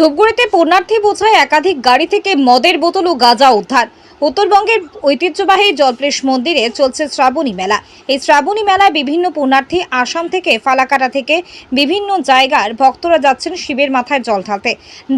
ধূপগুড়িতে পূর্ণার্থী বোঝায় একাধিক গাড়ি থেকে মদের বোতল ও গাঁজা উদ্ধার। উত্তরবঙ্গের ঐতিহ্যবাহী জলপ্রেশ মন্দিরে চলছে শ্রাবণী মেলা। এই শ্রাবণী মেলায় বিভিন্ন পুণ্যার্থী আসাম থেকে, ফালাকাটা থেকে বিভিন্ন জায়গার ভক্তরা যাচ্ছেন শিবের মাথায় জল ঢালতে।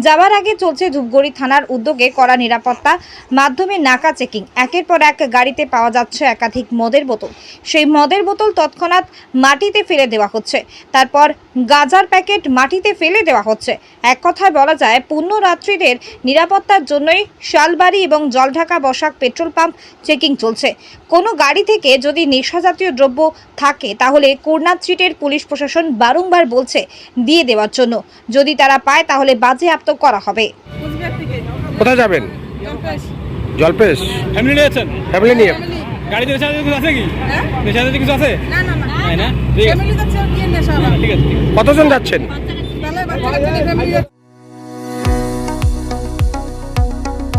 যাওয়ার আগে চলছে ধূপগুড়ি থানার উদ্যোগে করা নিরাপত্তা, মাধ্যমে নাকা চেকিং। একের পর এক গাড়িতে পাওয়া যাচ্ছে একাধিক মদের বোতল। সেই মদের বোতল তৎক্ষণাৎ মাটিতে ফেলে দেওয়া হচ্ছে। তারপর গাজার প্যাকেট মাটিতে ফেলে দেওয়া হচ্ছে। এক কথায় বলা যায়, পুণ্যরাত্রীদের নিরাপত্তার জন্যই শালবাড়ি এবং Jaldhaka Basak petrol pump checking চলছে। কোনো গাড়ি থেকে যদি নেশাজাতীয় দ্রব্য থাকে তাহলে কোরনাথ স্ট্রিটের পুলিশ প্রশাসন বারংবার বলছে দিয়ে দেওয়ার জন্য। যদি তারা পায় তাহলে বাজে বাজেয়াপ্ত করা হবে। কোথায় যাবেন? জলপেশ। ফ্যামিলি নিয়েছেন ফ্যামিলি নিয়ে। ফ্যামিলি গাড়িতে নেশা কিছু আছে কি? হ্যাঁ? নেশা জাতীয় কিছু আছে? না না না। না? ফ্যামিলি যাচ্ছে আর কি নেশা হবে? ঠিক আছে ঠিক আছে। কতজন যাচ্ছেন?